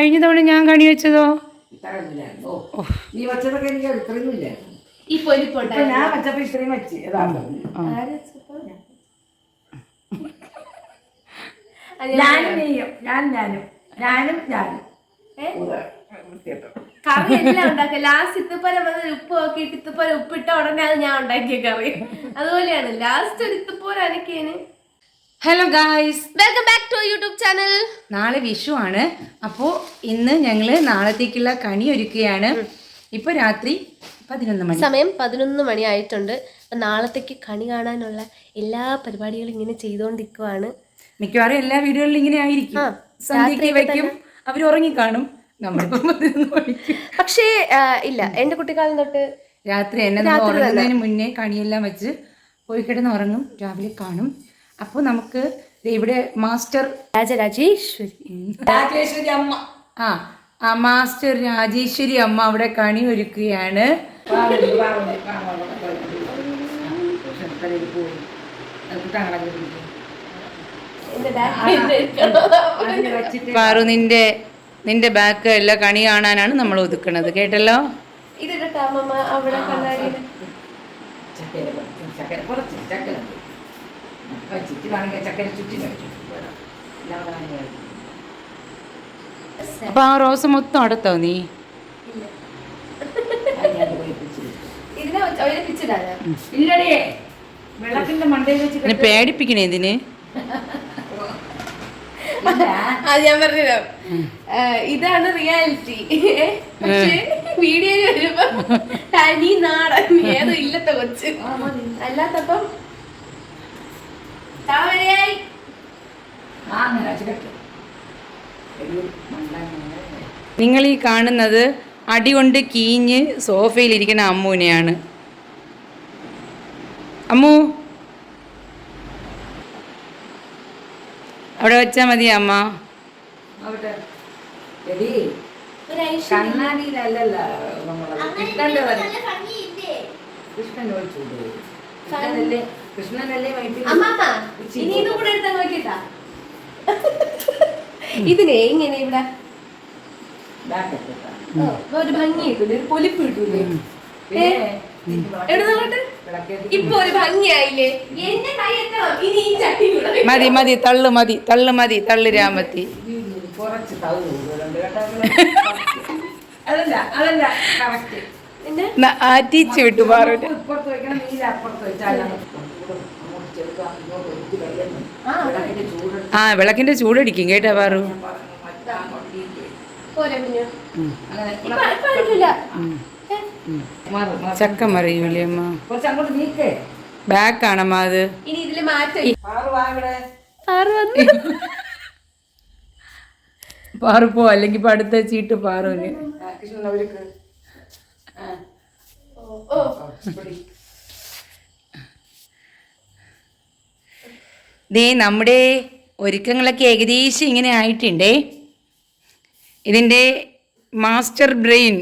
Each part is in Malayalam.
കഴിഞ്ഞ തവണ ഞാൻ കണി വെച്ചതോ? ഇത്രയൊന്നുമില്ലായിരുന്നു ഓ നീ വെച്ചതൊക്കെ എനിക്ക് ഇത്രയൊന്നും ഈ പൊലിപ്പുണ്ട് ഇപ്പൊ ഞാൻ വെച്ചപ്പോ ഇത്രയും വെച്ച്. അതാണ് ഞാനും നീയും. ഞാൻ ഞാനും. ഞാനും ഞാനും. ഉവ്വ്. വൃത്തികെട്ടോ. കറി എല്ലാം ഉണ്ടാക്കുക ലാസ്റ്റ് വന്ന് ഉപ്പ് നോക്കിയിട്ട് ഉപ്പിട്ട ഉടനെ അത് ഞാൻ ഉണ്ടാക്കിയ കറി. അതുപോലെയാണ്. ലാസ്റ്റ് ഒരു ഇത്തപ്പോര അനക്കേന് hello guys welcome back to YouTube channel നാളെ വിഷു ആണ്. അപ്പോൾ ഇന്ന് ഞങ്ങൾ നാളത്തേക്കുള്ള കണി ഒരുക്കുകയാണ്. ഇപ്പോൾ രാത്രി പതിനൊന്ന് മണി. സമയം പതിനൊന്ന് മണി ആയിട്ടുണ്ട്. അപ്പം നാളത്തേക്ക് കണി കാണാനുള്ള എല്ലാ പരിപാടികളും ഇങ്ങനെ ചെയ്തുകൊണ്ടിരിക്കുവാണ് മിക്കവാറും എല്ലാ വീടുകളിലും ഇങ്ങനെ ആയിരിക്കും. സന്ധ്യയ്ക്ക് വയ്ക്കും. അവർ ഉറങ്ങിക്കാണും. പതിനൊന്ന് മണിക്ക്. പക്ഷേ ഇല്ല. എന്റെ കുട്ടിക്കാലം തൊട്ട് രാത്രി എന്നെ ഉറങ്ങുന്നതിന് മുന്നേ കണിയെല്ലാം വെച്ച് പോയി കിടന്ന് ഉറങ്ങും. രാവിലെ കാണും. അപ്പോൾ നമുക്ക് ദേ ഇവിടെ മാസ്റ്റർ രാജരാജേശ്വരി. രാജേശ്വരി അമ്മ. ആ ആ മാസ്റ്റർ രാജേശ്വരി അമ്മ അവിടെ കണി ഒരുക്കുകയാണ്. പാറു നിന്റെ നിന്റെ ബാക്ക് എല്ലാം കണി കാണാനാണ് നമ്മൾ ഒതുക്കണത്. കേട്ടല്ലോ? ഇതിട്ട് അവിടെ ചക്കര. അപ്പൊ ആ റോസ് മൊത്തം അടുത്തോ നീ? പേടിപ്പിക്കണേ ഇതിന്. അത് ഞാൻ പറഞ്ഞല്ലോ ഇതാണ് റിയാലിറ്റി. പക്ഷേ വീഡിയോയിൽ വരുമ്പോ തനി നാടൻ ഏതോ ഇല്ലത്തെ കൊച്ച്. അല്ലാത്തപ്പം താമരയായി. നിങ്ങൾ ഈ കാണുന്നത് അടികൊണ്ട് കീഞ്ഞ് സോഫയിലിരിക്കുന്ന അമ്മുവിനെയാണ്. അമ്മു. അവിടെ വെച്ചാ മതി അമ്മ. കണ്ണാടിയിലല്ലല്ല. കൃഷ്ണന്റെ. കൃഷ്ണനല്ലേ അമ്മാമ്മ ഇനി ഇതും കൂടെ എടുത്താ നോക്കിട്ടാ ഇതിനെ ഇങ്ങനെ ഇവിടെ. ഒരു ഭംഗി കിട്ടൂലേ? ഒരു പൊലിപ്പ് കിട്ടൂലേ? ഇപ്പൊ ഒരു ഭംഗിയായില്ലേ? എന്റെ കൈ എത്തണം. ഇനി ഈ ചട്ടി കൂടെ മതി മതി തള്ളു മതി തള്ളു മതി തള്ളു രാമത്തി. കുറച്ച്. അതല്ല അതല്ല കറക്റ്റ് ആറ്റിച്ച് വിട്ടു ആ, വിളക്കിന്റെ ചൂടടിക്കും കേട്ടാ പാറു. ചക്ക മറിയൂലേ അമ്മ ബാക്ക് ആണമ്മ അത് പാറു പാറു പോ അല്ലെങ്കിൽ ഇപ്പൊ അടുത്ത ചീട്ട് പാറുവിന്. ദേ നമ്മുടെ ഒരുക്കങ്ങളൊക്കെ ഏകദേശം ഇങ്ങനെ ആയിട്ടുണ്ടേ. ഇതിന്റെ മാസ്റ്റർ ബ്രെയിൻ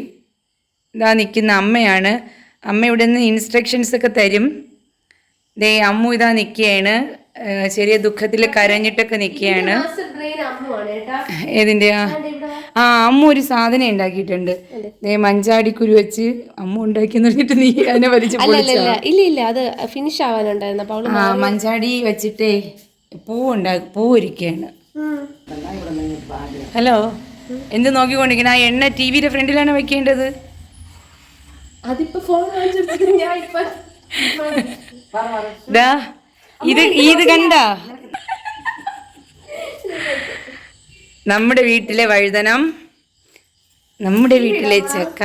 ഇതാ നിൽക്കുന്ന അമ്മയാണ്. അമ്മ ഇവിടെ നിന്ന് ഇൻസ്ട്രക്ഷൻസ് ഒക്കെ തരും. ദേ അമ്മു ഇതാ നിൽക്കുകയാണ്. ചെറിയ ദുഃഖത്തിൽ കരഞ്ഞിട്ടൊക്കെ നിൽക്കുകയാണ്. വാ. ആ അമ്മ ഒരു സാധനം ഉണ്ടാക്കിയിട്ടുണ്ട്. മഞ്ചാടിക്കുരു വെച്ച് അമ്മ ഉണ്ടാക്കിയെന്ന് പറഞ്ഞിട്ട് നീ അതിനെ വലിച്ചു ഇല്ല ഇല്ല. അത് ഫിനിഷ് ആവാനുണ്ടായിരുന്നു. ആ മഞ്ചാടി വെച്ചിട്ടേ പൂ ഉണ്ടാക്കി പൂ ഒരുക്കുകയാണ്. പാൽ. ഹലോ? എന്ത് നോക്കിക്കൊണ്ടിരിക്കണം ആ എണ്ണ ടി വിയുടെ ഫ്രണ്ടിലാണ് വെക്കേണ്ടത്? അതിപ്പോ ഫോൺ ഞാൻ ഇത് ഇത് കണ്ട? നമ്മുടെ വീട്ടിലെ വഴുതനം നമ്മുടെ വീട്ടിലെ ചക്ക.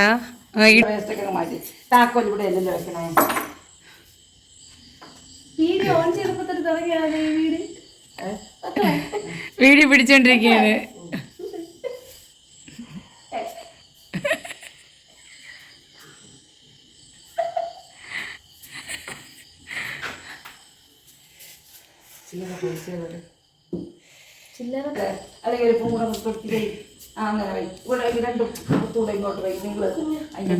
വീട് ഈ- വേസ്റ്റൊക്കെ മാറ്റി താക്കോൽ ഇവിടെ അല്ലല്ലോ വെക്കണേ വീഡിയോ ഓൺ ചെയ്തപ്പോ തന്നെ തുടങ്ങിയാണ് ഈ വീട് വീഡിയോ പിടിച്ചോണ്ടിരിക്കുകയാണ് ചില്ലറ പൈസ. ചില്ലറ അല്ലെങ്കിൽ ഒരു പൂടെ കൊടുത്തിട്ട് അങ്ങനെ വൈ ഇവിടെ രണ്ടും പുറത്തൂടെ ഇങ്ങോട്ട് വൈ നിങ്ങൾ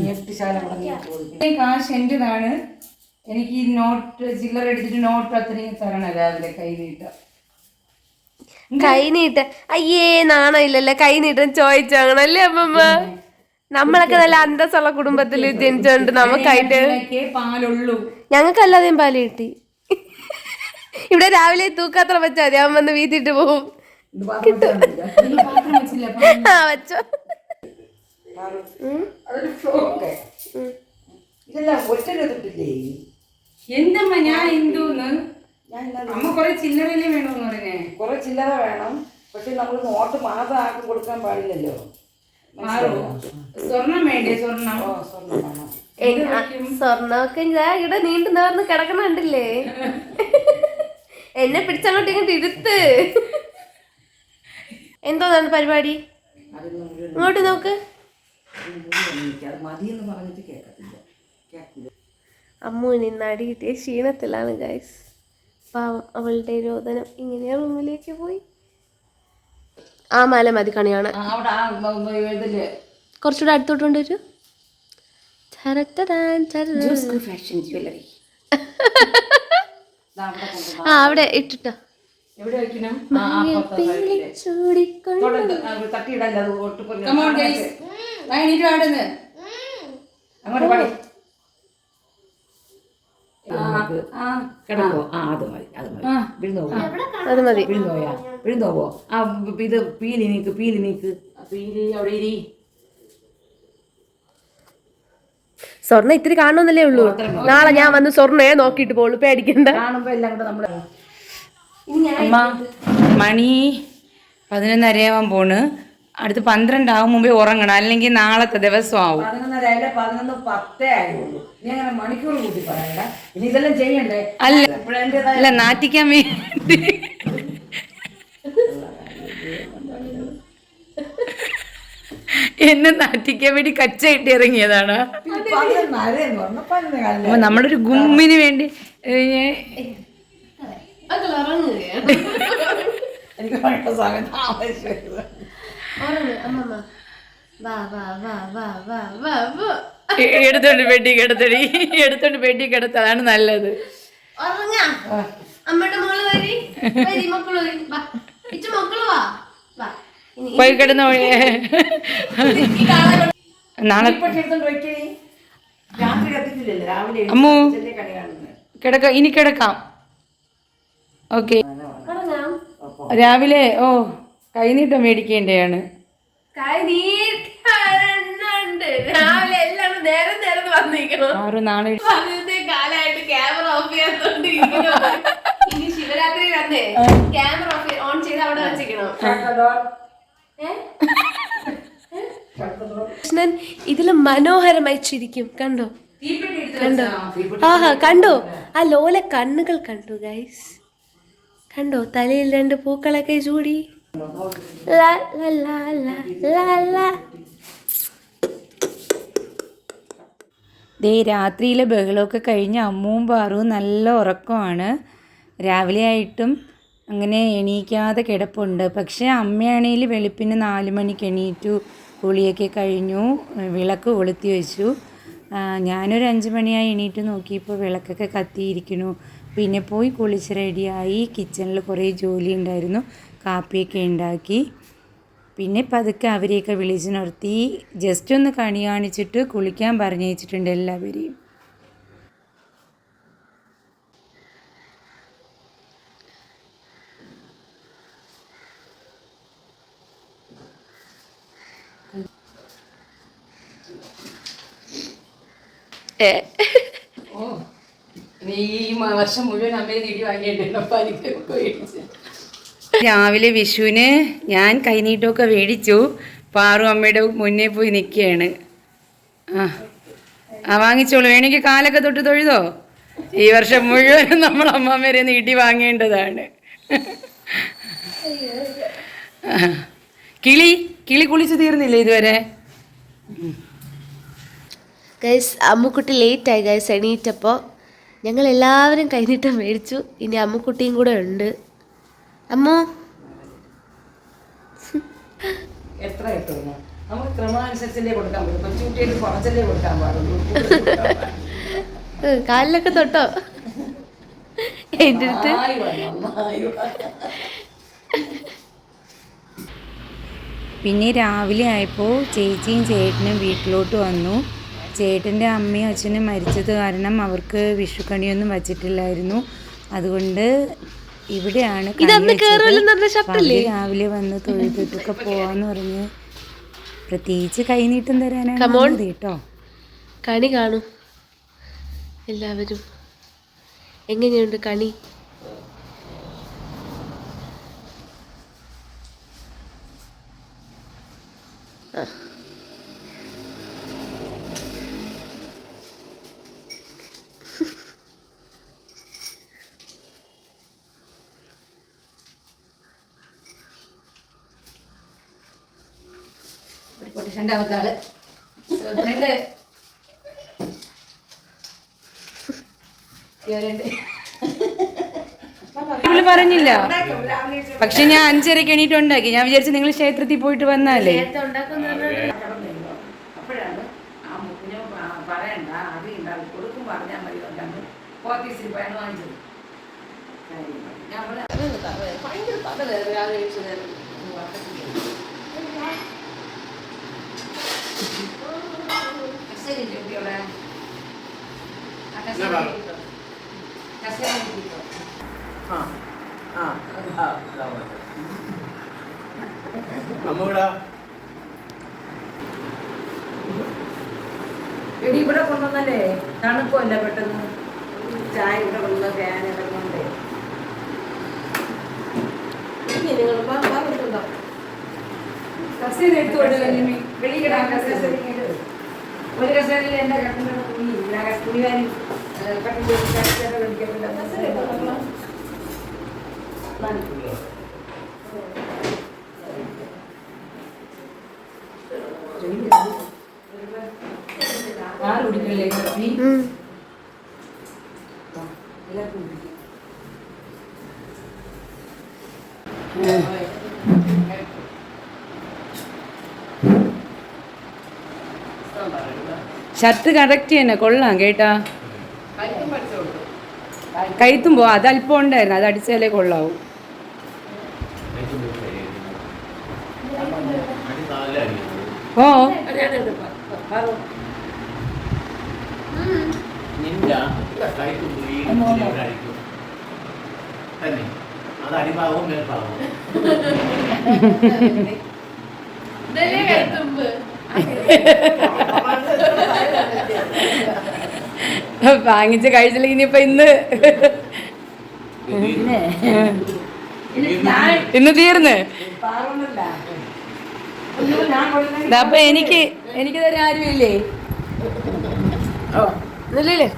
ഞെട്ടിശാല ഇവിടെ നീക്കി കാശ് എന്റെതാണ് എനിക്ക് ഈ നോട്ട് ചില്ലറ എടുത്തിട്ട് നോട്ട് അത്രയും തരണം രാവിലെ കൈ നീട്ട കൈ നീട്ട അയ്യേ നാണോ ഇല്ലല്ലേ കൈ നീട്ടൻ ചോദിച്ചാണല്ലേ അമ്മമ്മ നമ്മളൊക്കെ നല്ല അന്തസ്സുള്ള കുടുംബത്തിൽ ജനിച്ചോണ്ട് നമുക്കായിട്ട് പാലുള്ളൂ ഞങ്ങൾക്കല്ലാതെയും പാൽ കിട്ടി ഇവിടെ രാവിലെ തൂക്കാത്ര വെച്ചാൽ മതി. അവൻ വന്ന് വീട്ടിട്ട് പോവും ഇത് ഈ പാത്രം വെച്ചില്ല? പാ- ആ വെച്ചോ. എന്തമ്മ ഞാൻ എന്തോന്ന്? ഞാൻ അമ്മ കൊറേ ചില്ലറയിലേ വേണോന്ന് പറഞ്ഞേ. കൊറേ ചില്ലറ വേണം. പക്ഷെ നമ്മൾ നോട്ട് മാത്രം ആക്കി കൊടുക്കാൻ പാടില്ലല്ലോ. മാറോ? സ്വർണം വേണ്ടേ? സ്വർണം? വേണം. സ്വർണമൊക്കെ ഇവിടെ നീണ്ടു നേർന്ന് കിടക്കണുണ്ടില്ലേ എന്നെ പിടിച്ചങ്ങോട്ട് ഇങ്ങോട്ട് ഇരുത്ത് എന്തോന്നാണ് പരിപാടി? ഇങ്ങോട്ട് നോക്ക്. അമ്മു അമ്മുവിന് ഇന്ന് അടി കിട്ടിയ ക്ഷീണത്തിലാണ് ഗൈസ് പാവം അവളുടെ രോദനം. ഇങ്ങനെ റൂമിലേക്ക് പോയി. ആ മല മതി കണിയാണ്. കുറച്ചുകൂടെ അടുത്തോട്ട് കൊണ്ടുവരൂ. ചരത്തതാൻ ചരത്തു ഫാഷൻ ജ്വല്ലറി. ആ അവിടെ ഇട്ടിട്ടോ അങ്ങോട്ട് പാടി ആ കിടക്കോ ആ അത് മതി അത് മതി ആ. വിഴുന്നോവോ അത് മതി വിഴുന്നോയാ വിഴുന്നോവോ ആ ഇത് പീലി നീക്ക് പീലി നീക്ക് പീലി അവിടെ ഇരി സ്വർണ ഇത്തിരി കാണണമെന്നല്ലേ ഉള്ളൂ. നാളെ ഞാൻ വന്ന് സ്വർണയെ നോക്കിയിട്ട് പോളൂ പേടിക്കണ്ട അമ്മ മണി പതിനൊന്നരയാവാൻ പോണ്. അടുത്ത് പന്ത്രണ്ടാവും മുമ്പേ ഉറങ്ങണം. അല്ലെങ്കിൽ നാളത്തെ ദിവസം ആവും. പതിനൊന്നര പതിനൊന്ന് പത്തേ ആയുള്ളൂ. നീ അങ്ങനെ മണിക്കൂർ കൂട്ടി പറയണ്ട. ഇതെല്ലാം ചെയ്യണ്ടേ? അല്ല. എപ്പോഴേണ്ടതായ അല്ല നാറ്റിക്കാൻ വേണ്ടി എന്നെ നാട്ടിക്കാൻ വേണ്ടി കച്ച ഇട്ട് ഇറങ്ങിയതാണ്. നമ്മളൊരു ഗുമ്മിന് വേണ്ടി എടുത്തോണ്ട് പെട്ടി കിടത്തടി എടുത്തോണ്ട് പെട്ടി കിടത്ത അതാണ് നല്ലത് അമ്മയുടെ മോൾ വരി. മക്കൾ വരി. മക്കൾ വാ. പോയി കിടന്ന നാളെ അമ്മു. കിടക്ക ഇനി കിടക്കാം. ഓക്കെ. രാവിലെ ഓ കൈനീട്ടം മേടിക്കേണ്ടതാണ് ആറ് നാളെ camera off ചെയ്യാത്തോണ്ട് Shivaratri camera off on ചെയ്ത് അവിടെ വെച്ചിരിക്കണം. കൃഷ്ണൻ ഇതിൽ മനോഹരമായി ചിരിക്കും. കണ്ടോ? കണ്ടോ? ആഹാ കണ്ടോ? ആ ലോല കണ്ണുകൾ കണ്ടു ഗൈസ് കണ്ടോ? തലയിൽ രണ്ട് പൂക്കളൊക്കെ ചൂടി. ദേ രാത്രിയിലെ ബഹളമൊക്കെ കഴിഞ്ഞ് അമ്മുവും പാറുവും നല്ല ഉറക്കമാണ്. രാവിലെ ആയിട്ടും അങ്ങനെ എണീക്കാതെ കിടപ്പുണ്ട്. പക്ഷേ അമ്മയാണെങ്കിൽ വെളുപ്പിന് നാല് മണിക്ക് എണീറ്റു കുളിയൊക്കെ കഴിഞ്ഞു വിളക്ക് കൊളുത്തി വെച്ചു. ഞാനൊരു അഞ്ച് മണിയായി എണീറ്റ് നോക്കിയപ്പോൾ വിളക്കൊക്കെ കത്തിയിരിക്കുന്നു. പിന്നെ പോയി കുളിച്ച് റെഡിയായി കിച്ചണിൽ കുറേ ജോലി ഉണ്ടായിരുന്നു കാപ്പിയൊക്കെ ഉണ്ടാക്കി. പിന്നെ പതുക്കെ അവരെയൊക്കെ വിളിച്ച് നിർത്തി ജസ്റ്റ് ഒന്ന് കണി കാണിച്ചിട്ട് കുളിക്കാൻ പറഞ്ഞയച്ചിട്ടുണ്ട് എല്ലാവരെയും. ഓ ഈ വർഷം മുഴുവൻ അമ്മയെ നീടി വാങ്ങിയിട്ടുണ്ട് രാവിലെ വിഷുവിന് ഞാൻ കൈനീട്ടൊക്കെ മേടിച്ചു. പാറു അമ്മയുടെ മുന്നേ പോയി നിൽക്കുകയാണ്. ആ. ആ വാങ്ങിച്ചോളൂ. വേണമെങ്കിൽ കാലൊക്കെ തൊട്ട് തൊഴുതോ? ഈ വർഷം മുഴുവനും നമ്മൾ അമ്മമ്മരെ നീട്ടി വാങ്ങേണ്ടതാണ്. കിളി കിളി കുളിച്ച് തീർന്നില്ലേ ഇതുവരെ? ഗൈസ് അമ്മുക്കുട്ടി ലേറ്റായി ഗൈസ് എണീറ്റപ്പോൾ ഞങ്ങൾ എല്ലാവരും കൈനീട്ടം മേടിച്ചു. ഇനി അമ്മുക്കുട്ടിയും കൂടെ ഉണ്ട്. അമ്മു. എത്ര കിട്ടുന്നു നമുക്ക് ക്രമാനുസരിച്ചല്ലേ കൊടുക്കാൻ പറ്റും. കൊച്ചുകുട്ടികൾക്ക് കുറച്ചല്ലേ കൊടുക്കാൻ പാടുള്ളൂ. കൂടുതൽ കൊടുക്കാൻ കാലിലൊക്കെ തൊട്ടോ? എന്റെ അടുത്ത്. പിന്നെ രാവിലെ ആയപ്പോൾ ചേച്ചിയും ചേട്ടനും വീട്ടിലോട്ട് വന്നു. ചേട്ടന്റെ അമ്മയും അച്ഛനും മരിച്ചത് കാരണം അവർക്ക് വിഷുക്കണിയൊന്നും വച്ചിട്ടില്ലായിരുന്നു. അതുകൊണ്ട് ഇവിടെയാണ് രാവിലെ വന്ന് തൊഴുതൊക്കെ പോവാന്ന് പറഞ്ഞ് പ്രത്യേകിച്ച് കൈനീട്ടം തരാനാണ്. കേട്ടോ. കണി കാണും. എല്ലാവരും. എങ്ങനെയുണ്ട് കണി? രണ്ടാമത്തെ ആൾ. രണ്ട്. പറഞ്ഞില്ല. പക്ഷെ ഞാൻ അഞ്ചരക്ക് എണീറ്റ് ഉണ്ടാക്കി. ഞാൻ വിചാരിച്ചു നിങ്ങൾ ക്ഷേത്രത്തിൽ പോയിട്ട് വന്നാലേ. അപ്പോഴാണ് ആ മുക്കിനെ പറയണ്ട ഭയങ്കര പകൽ ആലോചിച്ചു കസേര ആ കസേര ഇരിക്കോ. കസേര ഇരിക്കോ. അമ്മൂടാ. എടി ഇവിടെ കൊണ്ടുവന്നല്ലേ? തണുപ്പല്ല പെട്ടെന്ന്? ചായ ഇവിടെ കൊണ്ടുവന്ന ഫാൻ ഇറങ്ങണ്ടേ നിങ്ങൾ കസേര എടുത്തോണ്ട് വെളിയിടാൻ കസേര. ഒരു കസേരയിൽ എന്റെ കട്ടിന്റെ തുണി ഇല്ല തുണി വാരി കട്ടിന്റെ കസേര വലിക്കത്തില്ല കസേര എടുത്തോളാം. ആറ് കുടിക്കല്ലേ നീ ഉം. എല്ലാവർക്കും കുടിക്കാം. ഷർട്ട് കറക്റ്റ് തന്നെ കൊള്ളാം കേട്ടാ. കൈത്തും പോ അത് അല്പം ഉണ്ടായിരുന്നു അത് അടിച്ചാലേ കൊള്ളാവൂ. ഓ അടിഭാഗവും മേൽഭാഗവും. വാങ്ങിച്ച് കഴിച്ചില്ലെങ്കിൽ ഇനിയിപ്പൊ ഇന്ന്. ഇന്ന് തീർന്ന്. അപ്പൊ എനിക്ക് എനിക്ക് തരാൻ ആരുമില്ലേ? ഇല്ലേ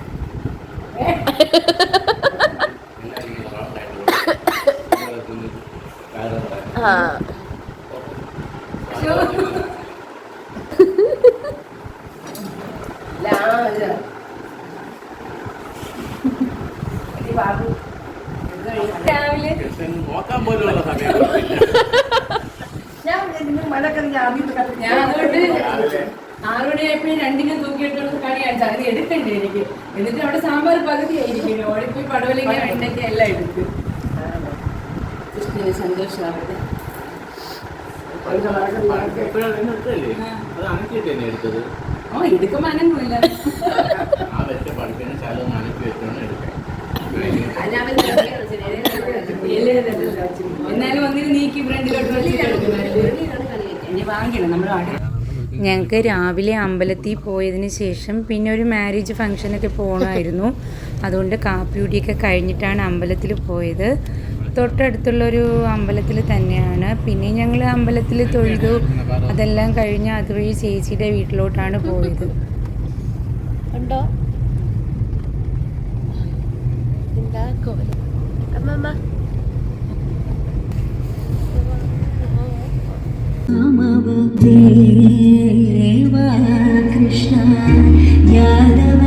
ആ. ബാബു രാവിലെ ഞാൻ നിങ്ങൾ മലക്കറിഞ്ഞ ആദ്യത്തെ ഞാൻ അതുകൊണ്ട് ആറ് മണിയായപ്പോഴും രണ്ടിനും തൂക്കിയിട്ടുള്ള കാണിച്ചു അത് എടുക്കണ്ടേ എനിക്ക്? എന്നിട്ട് അവിടെ സാമ്പാർ പകുതിയായിരിക്കും ഓടിപ്പോയി പടവലിങ്ങ വെണ്ടയ്ക്ക എല്ലാം എടുക്കും കൃഷ്ണന് സന്തോഷമാവട്ടെ. എപ്പോഴാണ് എടുത്തത്? എടുക്കുമ്പോ ആ എന്നാലും നീക്കി ഫ്രണ്ടിലോട്ട് ഇനി വാങ്ങിക്കണം നമ്മൾ ഞങ്ങൾക്ക് രാവിലെ അമ്പലത്തിൽ പോയതിന് ശേഷം പിന്നെ ഒരു മാരേജ് ഫംഗ്ഷനൊക്കെ പോകണമായിരുന്നു അതുകൊണ്ട് കാപ്പിയുടിയൊക്കെ കഴിഞ്ഞിട്ടാണ് അമ്പലത്തിൽ പോയത് തൊട്ടടുത്തുള്ളൊരു അമ്പലത്തിൽ തന്നെയാണ് പിന്നെ ഞങ്ങൾ അമ്പലത്തിൽ തൊഴുതു. അതെല്ലാം കഴിഞ്ഞ് അതുവഴി ചേച്ചിയുടെ വീട്ടിലോട്ടാണ് പോയത്. ഉണ്ടോ? എന്താ കോലം? അമ്മമ്മ കൃഷ്ണ യാദവ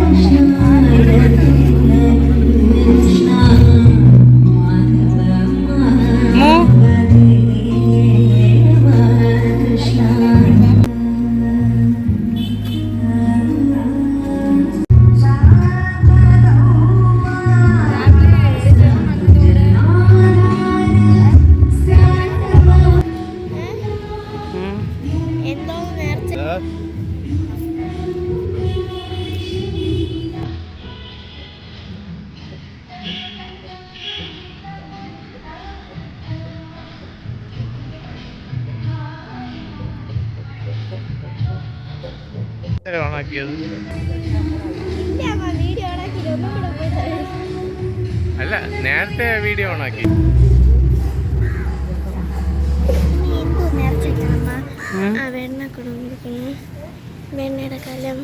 കൃഷ്ണ ഓണാക്കിയത് അല്ല നേരത്തെ വീഡിയോ ഓണാക്കി വെണ്ണ കലം.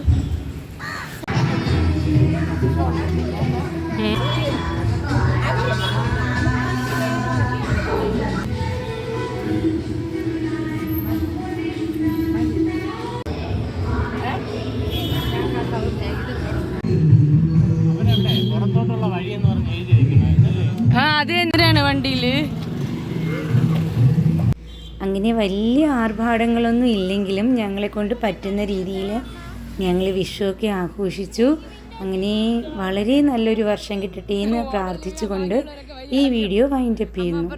വലിയ ആർഭാടങ്ങളൊന്നും ഇല്ലെങ്കിലും ഞങ്ങളെ കൊണ്ട് പറ്റുന്ന രീതിയിൽ ഞങ്ങൾ വിഷുവൊക്കെ ആഘോഷിച്ചു. അങ്ങനെ വളരെ നല്ലൊരു വർഷം കിട്ടട്ടെ എന്ന് പ്രാർത്ഥിച്ചുകൊണ്ട് ഈ വീഡിയോ വൈൻഡപ്പ് ചെയ്യുന്നു.